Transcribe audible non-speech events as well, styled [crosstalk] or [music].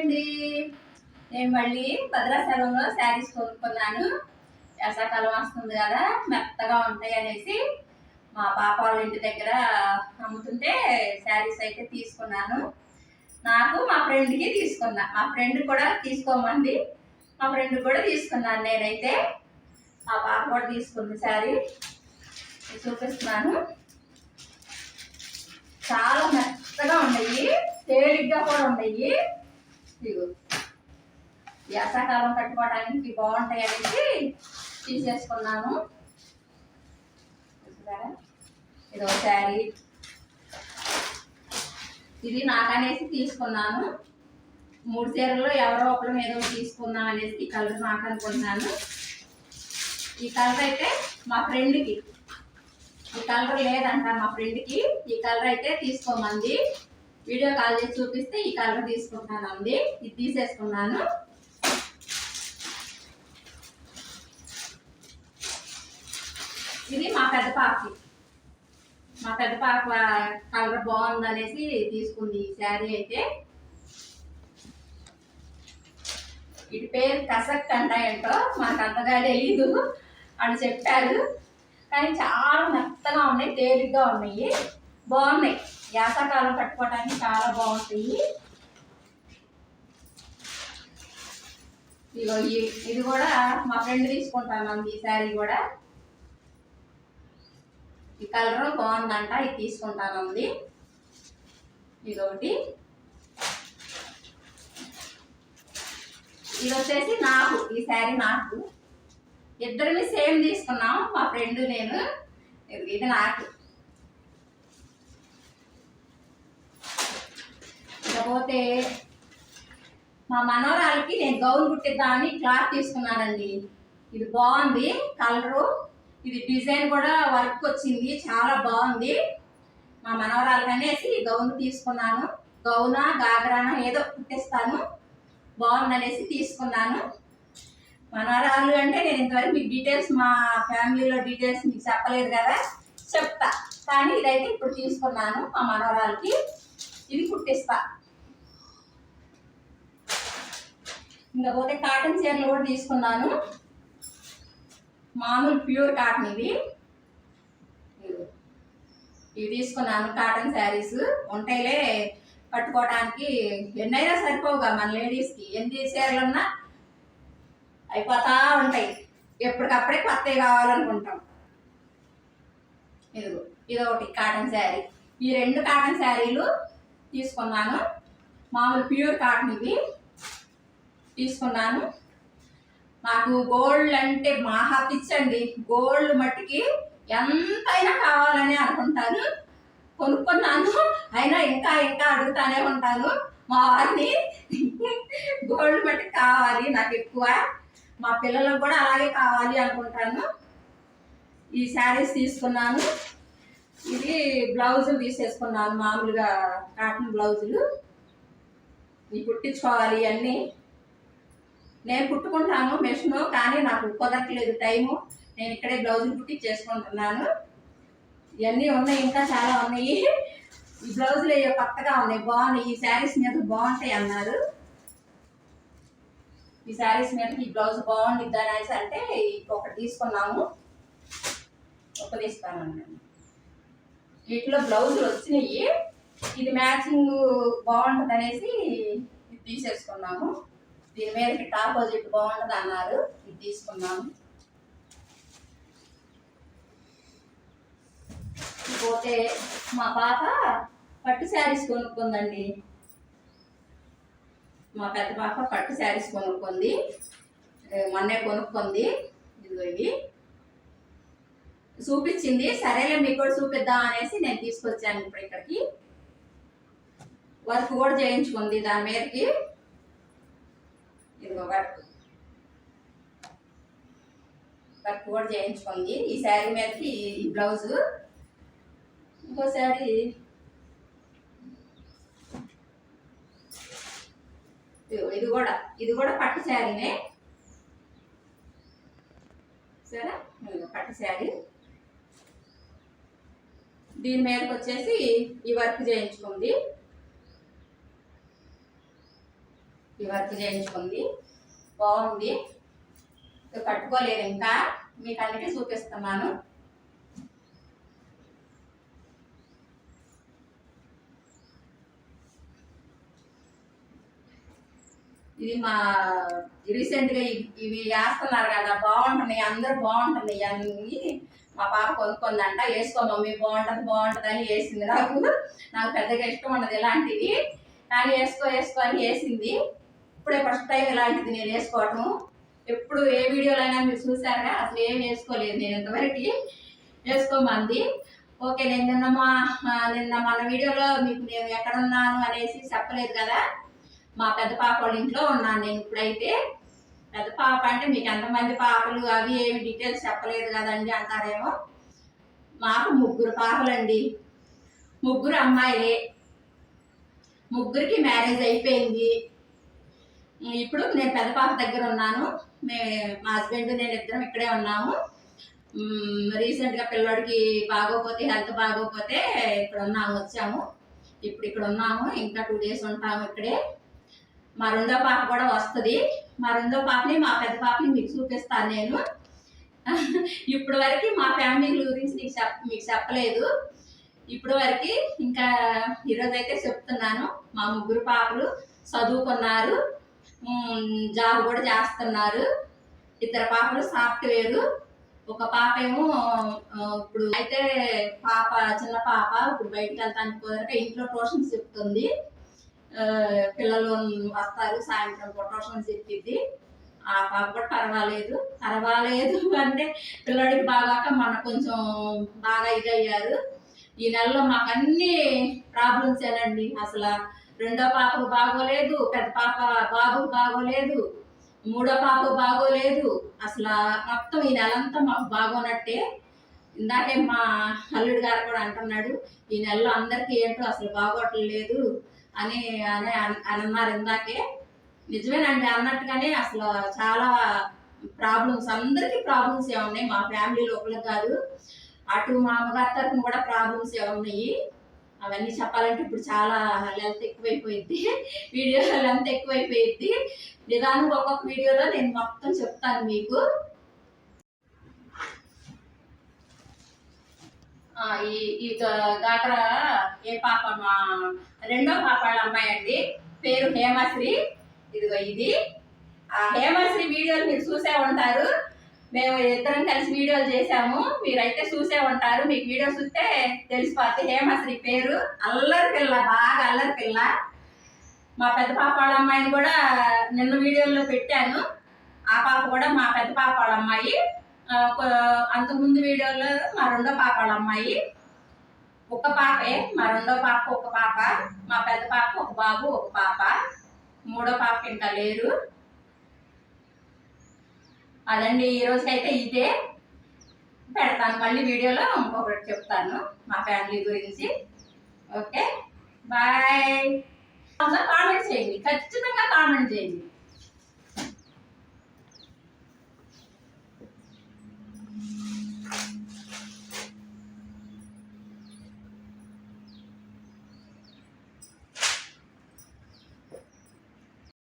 అండి నేను మళ్ళీ భద్రాచలంలో శారీస్ కొనుక్కున్నాను. వర్షాకాలం వస్తుంది కదా మెత్తగా ఉంటాయి అనేసి మా పాప వాళ్ళ ఇంటి దగ్గర అమ్ముతుంటే శారీస్ అయితే తీసుకున్నాను. నాకు మా ఫ్రెండ్కి తీసుకున్నా. మా ఫ్రెండ్ కూడా తీసుకోమంది. మా ఫ్రెండ్ కూడా తీసుకున్నాను నేనైతే. మా పాప కూడా తీసుకుంది శారీ. చూపిస్తున్నాను. చాలా మెత్తగా ఉన్నాయి. తేలిగ్గా కూడా ఉన్నాయి. ఇదిగో. కట్టుకోవడానికి బాగుంటాయి అనేసి తీసేసుకున్నాను. ఇది ఒక శారీ. ఇది నాకనేసి తీసుకున్నాను. మూడు చీరల్లో ఎవరో ఒకరు ఏదో తీసుకుందాం అనేసి ఈ కలర్ నాకు అనుకున్నాను ఈ కలర్ అయితే మా ఫ్రెండ్కి. ఈ కలర్ లేదంట మా ఫ్రెండ్కి. ఈ కలర్ అయితే తీసుకోమంది. వీడియో కాల్ చేసి చూపిస్తే ఈ కలర్ తీసుకుంటున్నాను అండి ఇది తీసేసుకున్నాను. ఇది మా పెద్ద పాపకి. మా పెద్ద పాప కలర్ బాగుందనేసి తీసుకుంది ఈ శారీ అయితే. ఇటు పేరు కసక్ అంట ఏంటో మాకు అంతగా తెలీదు అని చెప్పారు. కానీ చాలా మెత్తగా ఉన్నాయి తేలిగ్గా ఉన్నాయి. బాగున్నాయి. యాసకాలం కట్టుకోవడానికి చాలా బాగుంటాయి. ఇగో ఇది కూడా మా ఫ్రెండ్ తీసుకుంటాను ఈ శారీ కూడా. ఈ కలర్ బాగుందంట ఇది తీసుకుంటాను ఉంది ఇదొకటి. ఇది వచ్చేసి నాకు ఈ శారీ నాకు. ఇద్దరిని సేమ్ తీసుకున్నాం మా ఫ్రెండ్ నేను. ఇది నాకు. పోతే మా మనవరాలకి నేను గౌన్ కుట్టిద్దామని క్లాత్ తీసుకున్నానండి. ఇది బాగుంది కలరు ఇది డిజైన్ కూడా వర్క్ వచ్చింది చాలా బాగుంది. మా మనవరాలకి అనేసి గౌన్ తీసుకున్నాను. గౌనా గాగరానా ఏదో కుట్టిస్తాను. బాగుందనేసి తీసుకున్నాను. మనవరాలు అంటే నేను ఇంతవరకు మీకు డీటెయిల్స్ మా ఫ్యామిలీలో డీటెయిల్స్ మీకు చెప్పలేదు కదా చెప్తా. కానీ ఇదైతే ఇప్పుడు తీసుకున్నాను మా మనవరాలకి. ఇది కుట్టిస్తా. ఇంకా పోతే కాటన్ చీరలు కూడా తీసుకున్నాను. మామూలు ప్యూర్ కాటన్ ఇవి. ఇవి తీసుకున్నాను కాటన్ శారీస్. ఉంటాయిలే కట్టుకోవడానికి ఎన్నైనా సరిపోవుగా మన లేడీస్కి. ఎన్ని చీరలు ఉన్నా అయిపోతా ఉంటాయి. ఎప్పటికప్పుడే కొత్తవి కావాలనుకుంటాం. ఇదిగో. ఇది ఒకటి కాటన్ శారీ. ఈ రెండు కాటన్ శారీలు తీసుకున్నాను. మామూలు ప్యూర్ కాటన్ ఇవి. తీసుకున్నాను. నాకు గోల్డ్ అంటే మహా పిచ్చండి. గోల్డ్ మట్టికి ఎంతైనా కావాలని అనుకుంటాను. కొనుక్కున్నాను. అయినా ఇంకా ఇంకా అడుగుతానే ఉంటాను. మా వారిని [laughs] గోల్డ్ మట్టి కావాలి నాకు ఎక్కువ. మా పిల్లలకు కూడా అలాగే కావాలి అనుకుంటాను. ఈ శారీస్ తీసుకున్నాను. ఇది బ్లౌజులు తీసేసుకున్నాను. మామూలుగా కాటన్ బ్లౌజులు. ఇవి కుట్టించుకోవాలి ఇవన్నీ. నేను కుట్టుకుంటాను మెషిన్ కానీ నాకు కుదరట్లేదు టైము. నేను ఇక్కడే బ్లౌజులు కుట్టించేసుకుంటున్నాను ఇవన్నీ ఉన్నాయి ఇంకా చాలా ఉన్నాయి. ఈ బ్లౌజులు అయ్యో కొత్తగా ఉన్నాయి బాగున్నాయి. ఈ శారీస్ మీద బాగుంటాయి అన్నారు. ఈ శారీస్ మీద ఈ బ్లౌజ్ బాగుండిద్ది అనేసి అంటే ఒకటి తీసుకున్నాము. ఒకటి ఇస్తానన్నాను వీటిలో బ్లౌజులు వచ్చినాయి. ఇది మ్యాచింగ్ బాగుంటుంది అనేసి ఇది తీసేసుకున్నాము. దీని మీదకి జిట్ బాగుంటుంది అన్నారు. ఇది తీసుకున్నాము పోతే మా పాప పట్టు శారీస్ కొనుక్కుందండి. మా పెద్ద పాప పట్టు శారీస్ కొనుక్కుంది. మొన్నే కొనుక్కుంది. ఇదిగో ఇవి చూపించింది. సరేలే మీకు కూడా చూపిద్దాం అనేసి నేను తీసుకొచ్చాను ఇప్పుడు ఇక్కడికి. వర్క్ కూడా చేయించుకుంది దాని మీదకి. ఇదిగో వర్క్. వర్క్ కూడా చేయించుకుంది ఈ శారీ మీదకి ఈ బ్లౌజు. ఇంకో శారీ. ఇది కూడా. ఇది కూడా పట్టు శారీనే. సరే పట్టు శారీ. దీని మీదకి వచ్చేసి ఈ వర్క్ చేయించుకుంది ఈ వర్క్ చేయించుకుంది బాగుంది కట్టుకోలేదు ఇంకా. మీకు అందుకే చూపిస్తున్నాను. ఇది మా రీసెంట్గా ఇవి- వేస్తున్నారు కదా బాగుంటున్నాయి. అందరూ బాగుంటున్నాయి. అన్ని మా పాప కొనుక్కుందంట. వేసుకో మమ్మీ బాగుంటుంది బాగుంటుంది అని వేసింది నాకు. నాకు పెద్దగా ఇష్టం ఉండదు ఇలాంటివి. కానీ వేసుకో వేసుకో అని వేసింది. ఇప్పుడే ఫస్ట్ టైం ఇలాంటిది నేను వేసుకోవటం ఎప్పుడు ఏ వీడియోలో అయినా మీరు చూసారా అసలు ఏం వేసుకోలేదు నేను. ఇంతవరకు వేసుకోమంది. ఓకే నేను నిన్న మా నిన్న మన వీడియోలో మీకు నేను ఎక్కడ ఉన్నాను అనేసి చెప్పలేదు కదా? మా పెద్ద పాప వాళ్ళ ఇంట్లో ఉన్నాను నేను ఇప్పుడైతే. పెద్ద పాప అంటే మీకు ఎంతమంది పాపలు అవి ఏమి డీటెయిల్స్ చెప్పలేదు కదండి అంటారేమో. మాకు ముగ్గురు పాపలండి. ముగ్గురు అమ్మాయిలే. ముగ్గురికి మ్యారేజ్ అయిపోయింది. ఇప్పుడు నేను పెద్ద పాప దగ్గర ఉన్నాను. మే మా హస్బెండ్ నేను ఇద్దరం ఇక్కడే ఉన్నాము. రీసెంట్గా పిల్లోడికి బాగోపోతే హెల్త్ బాగోపోతే ఇక్కడ ఉన్నాము వచ్చాము. ఇప్పుడు ఇక్కడ ఉన్నాము ఇంకా టూ డేస్ ఉంటాము ఇక్కడే. మా రెండో పాప కూడా వస్తుంది. మా రెండో పాపని మా పెద్ద పాపని మీకు చూపిస్తాను నేను. [laughs] ఇప్పుడు వరకు మా ఫ్యామిలీ గురించి నీకు చెప్ మీకు చెప్పలేదు. ఇప్పుడు వరకు ఇంకా ఈరోజైతే చెప్తున్నాను. మా ముగ్గురు పాపలు చదువుకున్నారు. జాబ్ కూడా చేస్తున్నారు. ఇద్దరు పాపలు సాఫ్ట్వేర్. ఒక పాప ఏమో ఇప్పుడు అయితే పాప చిన్న పాప ఇప్పుడు బయటకు వెళ్తానికి కుదరక ఇంట్లో ట్యూషన్స్ చెప్తుంది. పిల్లలు వస్తారు సాయంత్రం పూట ట్యూషన్ చెప్పిద్ది ఆ పాప కూడా పర్వాలేదు. పర్వాలేదు అంటే పిల్లడికి బాగాక మన కొంచెం బాగా ఇదయ్యారు. ఈ నెలలో మాకు అన్ని ప్రాబ్లమ్స్ ఏనండి. అసలు రెండో పాపకు బాగోలేదు పెద్ద పాప బాబుకు బాగోలేదు మూడో పాప బాగోలేదు. అసలు మొత్తం ఈ నెలంతా మాకు బాగోనట్టే. ఇందాకే మా అల్లుడు గారు కూడా అంటున్నాడు ఈ నెలలో అందరికీ ఏంటో అసలు బాగోట్లేదు అని అని అన్నారు ఇందాకే. నిజమేనండి అన్నట్టుగానే అసలు చాలా ప్రాబ్లమ్స్ అందరికీ ప్రాబ్లమ్స్ ఏ ఉన్నాయి మా ఫ్యామిలీ లోపల కాదు. అటు మా అమ్మగారి తరఫున కూడా ప్రాబ్లమ్స్ ఏ ఉన్నాయి. అవన్నీ చెప్పాలంటే ఇప్పుడు చాలా లెంత్ ఎక్కువైపోయింది. వీడియో లెంత్ ఎక్కువైపోయింది. నిదానం ఒక్కొక్క వీడియోలో నేను మొత్తం చెప్తాను మీకు. ఈ ఈ ఏ పాప మా రెండో పాప వాళ్ళ అమ్మాయి అండి. పేరు హేమశ్రీ. ఇదిగో ఇది. ఆ హేమశ్రీ వీడియోలు మీరు చూసే ఉంటారు. మేము ఇద్దరం కలిసి వీడియోలు చేసాము మీరైతే చూసే ఉంటారు మీకు వీడియో చూస్తే తెలిసిపోతే హేమశ్రీ పేరు. అల్లరి పిల్ల బాగా అల్లరి పిల్ల. మా పెద్ద పాప వాళ్ళ అమ్మాయిని కూడా నిన్న వీడియోలో పెట్టాను. ఆ పాప కూడా మా పెద్ద పాప వాళ్ళ అమ్మాయి. అంతకుముందు వీడియోలో మా రెండో పాప వాళ్ళ అమ్మాయి. ఒక పాపే. మా రెండో పాప ఒక పాప. మా పెద్ద పాప ఒక బాబు ఒక పాప. మూడో పాప ఇంకా లేరు. అదండి ఈ రోజుకైతే ఇదే. పెడతాను మళ్ళీ వీడియోలో ఇంకొకటి చెప్తాను మా ఫ్యామిలీ గురించి. ఓకే? బాయ్. కామెంట్ చేయండి ఖచ్చితంగా కామెంట్ చేయండి.